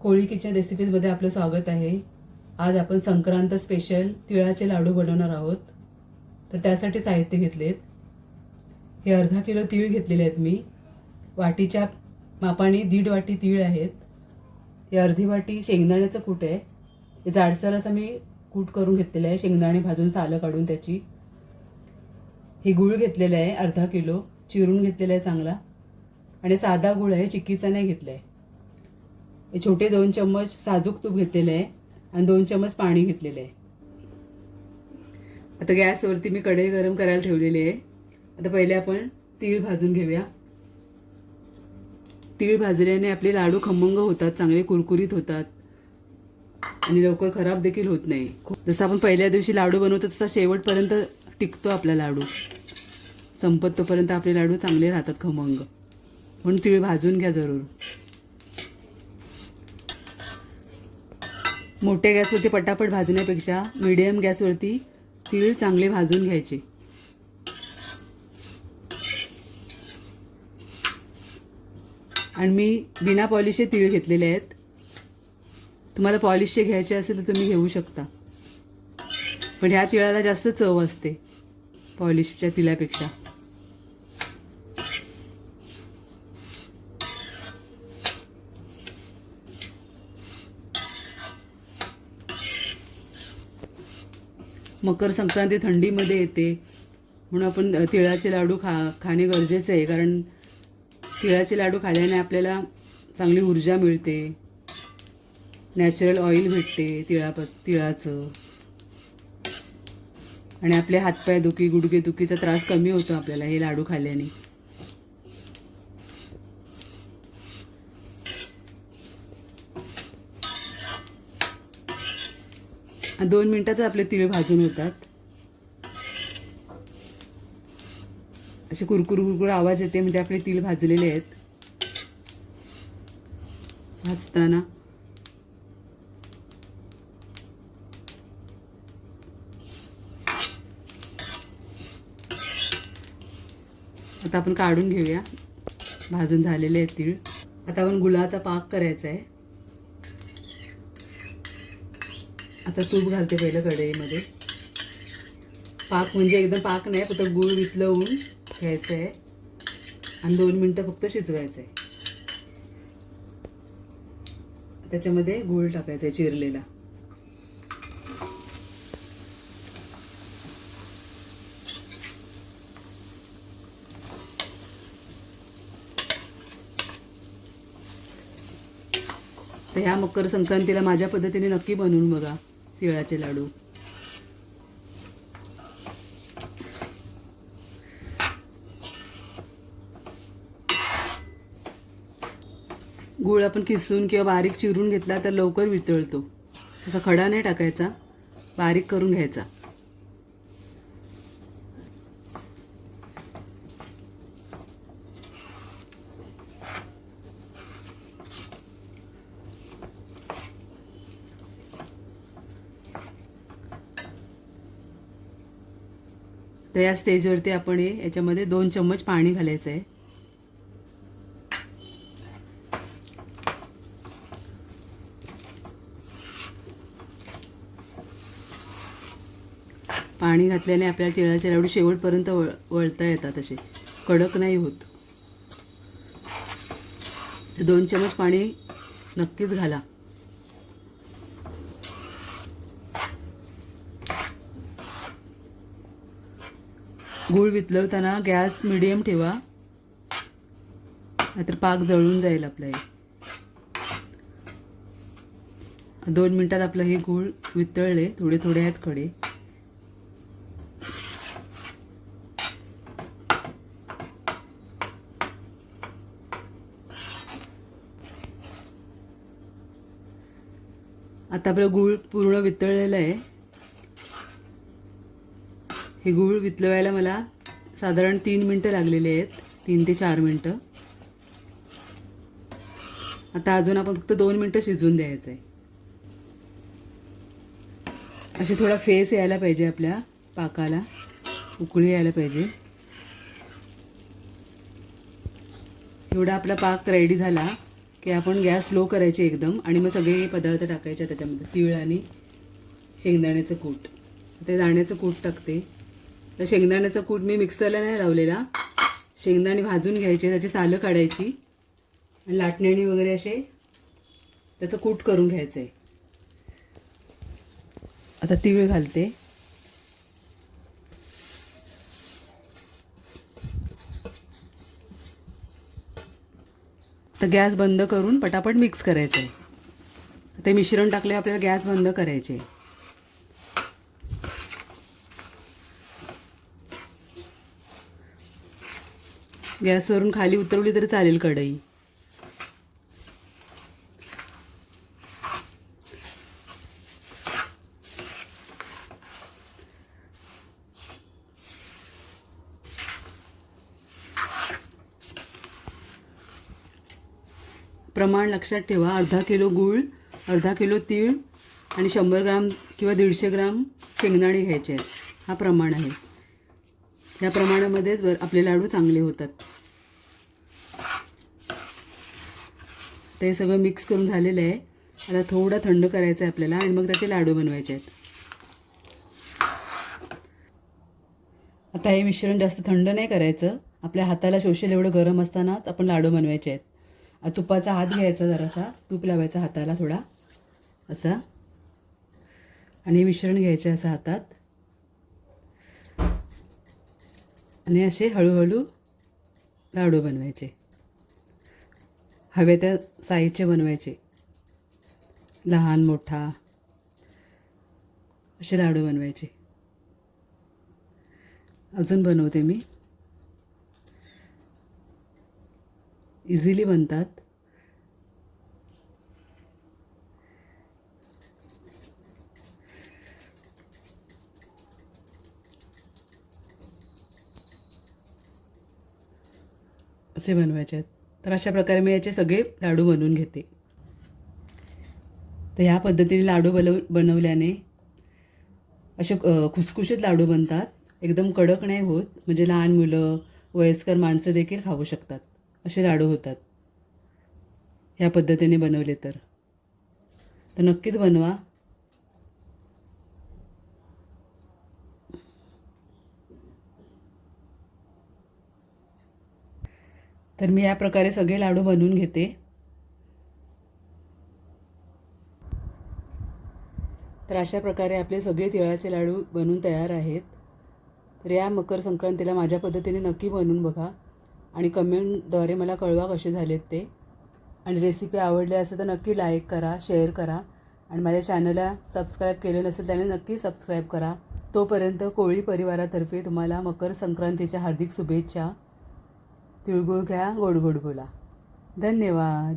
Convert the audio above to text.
कोळी kitchen रेसिपीजमध्ये आपलं स्वागत आहे. आज आपण संक्रांत स्पेशल तिळाचे लाडू बनवणार आहोत. तर त्यासाठी साहित्य घेतलेत. हे अर्धा किलो तीळ घेतलेले आहेत मी. वाटीच्या मापाने दीड वाटी तीळ आहेत. हे अर्धी वाटी शेंगदाण्याचं कूट आहे. हे जाडसर असं मी कूट करून घेतलेलं आहे. शेंगदाणे भाजून सालं काढून त्याची. हे गूळ घेतलेलं आहे अर्धा किलो. चिरून घेतलेला आहे चांगला. आणि साधा गूळ आहे. चिक्कीचा नाही घेतला आहे छोटे दोन चम्मच साजूक तूप घेतलेलं आहे आणि दोन चम्मच पाणी घेतलेलं आहे. आता गॅसवरती मी कढई गरम करायला ठेवलेली आहे. आता पहिले आपण तीळ भाजून घेऊया. तीळ भाजल्याने आपले लाडू खमंग होतात चांगले कुरकुरीत होतात. आणि लवकर खराब देखील होत नाही. जसं आपण पहिल्या दिवशी लाडू बनवतो तसा शेवटपर्यंत टिकतो आपला लाडू. संपत तोपर्यंत आपले लाडू चांगले राहतात खमंग. म्हणून तीळ भाजून घ्या जरूर. मोठ्या गॅसवरती पटापट भाजण्यापेक्षा मिडियम गॅसवरती तीळ चांगले भाजून घ्यायचे. आणि मी बिना पॉलिशचे तीळ घेतलेले आहेत. तुम्हाला पॉलिशचे घ्यायचे असेल तर तुम्ही घेऊ शकता. पण ह्या तिळाला जास्त चव असते पॉलिशच्या तिळापेक्षा. मकर संक्रांती थंडीमध्ये येते. म्हणून आपण तिळाचे लाडू खा खाणे गरजेचे आहे. कारण तिळाचे लाडू खाल्याने आपल्याला चांगली ऊर्जा मिळते. नॅचरल ऑइल भेटते तिळाप तिळाचं. आणि आपले हातपाय दुखी गुडघे दुखीचा त्रास कमी होतो आपल्याला हे लाडू खाल्ल्याने दोन मिनटातच आपले तिळ भाजून होतात असे कुरकुर कुरकुर आवाज येते म्हणजे आपले तिळ भाजलेले आहेत. भाजताना. आता आपण काढून घेऊया. भाजून झालेले आहेत तीळ. आता आपण गुळाचा पाक करायचा आहे. आता तूप घालते पहिलं कढईमध्ये. पाक म्हणजे एकदम पाक नाही फक्त गूळ वितलवून घ्यायचं आहे आणि दोन मिनटं फक्त शिजवायचं आहे त्याच्यामध्ये गूळ टाकायचं आहे चिरलेला. तर ह्या मकर संक्रांतीला माझ्या पद्धतीने नक्की बनवून बघा. तिळाचे लाडू. गूळ आपण किसून किंवा बारीक चिरून घेतला तर लवकर वितळतो. तसा खडा नाही टाकायचा. बारीक करून घ्यायचा. तर या स्टेजवरती आपण हे याच्यामध्ये दोन चम्मच पाणी घालायचं आहे पाणी घातल्याने आपल्या तिळाचे लाडू शेवटपर्यंत वळ वळता येतात असे. कडक नाही होत. दोन चमच पाणी नक्कीच घाला. गूळ वितळवताना गॅस मिडियम ठेवा. नाहीतर पाक जळून जाईल आपलं हे. दोन मिनिटात आपलं हे गूळ वितळले थोडे थोडे आहेत खडे. आता आपलं गूळ पूर्ण वितळलेलं आहे. हे गूळ वितळवायला मला साधारण तीन मिनटं लागलेली आहेत. तीन ते चार मिनटं. आता अजून आपण फक्त दोन मिनटं शिजवून द्यायचं आहे असे थोडा फेस यायला पाहिजे आपल्या पाकाला. उकळी यायला पाहिजे. एवढा आपला पाक रेडी झाला की आपण गॅस स्लो करायची एकदम आणि मग सगळे पदार्थ टाकायचे त्याच्यामध्ये. तीळ आणि शेंगदाण्याचं कूट. ते दाण्याचं कूट टाकते. तर शेंगदाण्याचं कूट मी मिक्सरला नाही लावलेला. शेंगदाणे भाजून घ्यायचे त्याची सालं काढायची. आणि लाटण्याने वगैरे असे त्याचं कूट करून घ्यायचं आहे आता तीळ घालते. तर गॅस बंद करून पटापट मिक्स करायचं आहे ते मिश्रण टाकले आपल्याला गॅस बंद करायचे गॅसवरून खाली उतरवली तरी चालेल कढई. प्रमाण लक्षात ठेवा. अर्धा किलो गूळ अर्धा किलो तीळ आणि शंभर ग्राम किंवा दीडशे ग्राम शेंगदाणे घ्यायचे आहेत. हा प्रमाण आहे. या प्रमाणामध्येच बर आपले लाडू चांगले होतात. ते सगळं मिक्स करून झालेलं आहे. आता थोडं थंड करायचं आहे आपल्याला आणि मग त्याचे लाडू बनवायचे आहेत. आता हे मिश्रण जास्त थंड नाही करायचं. आपल्या हाताला शोषेल एवढं गरम असतानाच आपण लाडू बनवायचे आहेत. तुपाचा हात घ्यायचा जरासा. तूप लावायचा हाताला थोडा. असा. आणि हे मिश्रण घ्यायचे असं हातात. आणि असे हळूहळू लाडू बनवायचे. हवे त्या साईजचे बनवायचे. लहान मोठा. असे लाडू बनवायचे. अजून बनवते मी. इझिली बनतात. असे बनवायचे आहेत. तर अशा प्रकारे मी याचे सगळे लाडू बनवून घेते. तर ह्या पद्धतीने लाडू बनव बनवल्याने असे खुसखुशीत लाडू बनतात. एकदम कडक नाही होत म्हणजे लहान मुलं वयस्कर माणसं देखील खाऊ शकतात. असे लाडू होतात. ह्या पद्धतीने बनवले तर. तर नक्कीच बनवा. तर मी या प्रकारे सगळे लाडू बनवून घेते. तर अशा प्रकारे आपले सगळे तिळाचे लाडू बनवून तयार आहेत. तर या मकर संक्रांतीला माझ्या पद्धतीने नक्की बनवून बघा आणि कमेंटद्वारे मला कळवा कसे झालेत ते. आणि रेसिपी आवडली असेल तर नक्की लाईक करा शेअर करा आणि माझ्या चॅनलला सबस्क्राईब केले नसेल त्याने नक्की सबस्क्राईब करा. तोपर्यंत कोळी परिवारातर्फे तुम्हाला मकर संक्रांतीच्या हार्दिक शुभेच्छा. तिळगुळ घ्या गोड गोड बोला. धन्यवाद.